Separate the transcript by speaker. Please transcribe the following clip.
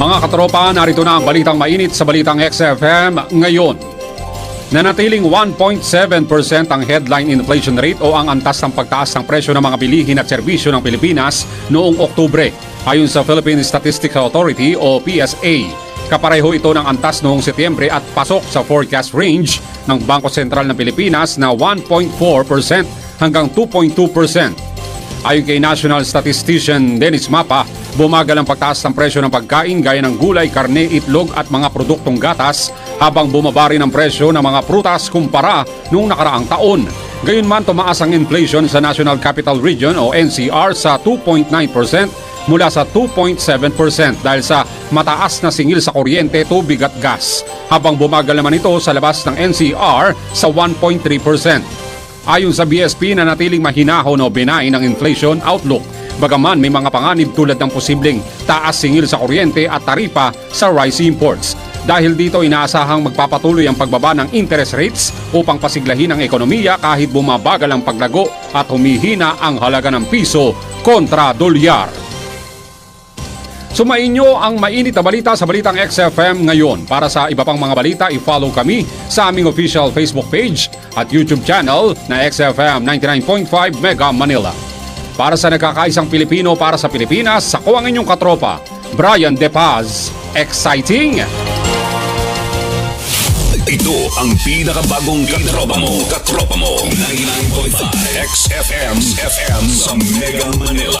Speaker 1: Mga katropa, narito na ang balitang mainit sa Balitang XFM ngayon. Nanatiling 1.7% ang headline inflation rate o ang antas ng pagtaas ng presyo ng mga bilihin at serbisyo ng Pilipinas noong Oktubre. Ayon sa Philippine Statistics Authority o PSA, kapareho ito ng antas noong Setyembre at pasok sa forecast range ng Bangko Sentral ng Pilipinas na 1.4% hanggang 2.2%. Ayon kay National Statistician Dennis Mapa, bumagal ang pagtaas ng presyo ng pagkain gaya ng gulay, karne, itlog at mga produktong gatas habang bumaba rin ang presyo ng mga prutas kumpara noong nakaraang taon. Gayunman tumaas ang inflation sa National Capital Region o NCR sa 2.9% mula sa 2.7% dahil sa mataas na singil sa kuryente, tubig at gas habang bumagal naman ito sa labas ng NCR sa 1.3%. Ayon sa BSP na natiling mahinahon o benign ang inflation outlook. Bagaman may mga panganib tulad ng posibleng taas singil sa kuryente at taripa sa rice imports. Dahil dito inaasahang magpapatuloy ang pagbaba ng interest rates upang pasiglahin ang ekonomiya kahit bumabagal ang paglago at humihina ang halaga ng piso kontra dolyar. Sumayin nyo ang mainit na balita sa Balitang XFM ngayon. Para sa iba pang mga balita, i-follow kami sa aming official Facebook page at YouTube channel na XFM 99.5 Mega Manila. Para sa nagkakaisang Pilipino para sa Pilipinas, ako ang inyong katropa, Brian De Paz. Exciting!
Speaker 2: Ito ang pinakabagong katropa mo. Katropa mo. 99.5 XFM FM sa Mega Manila.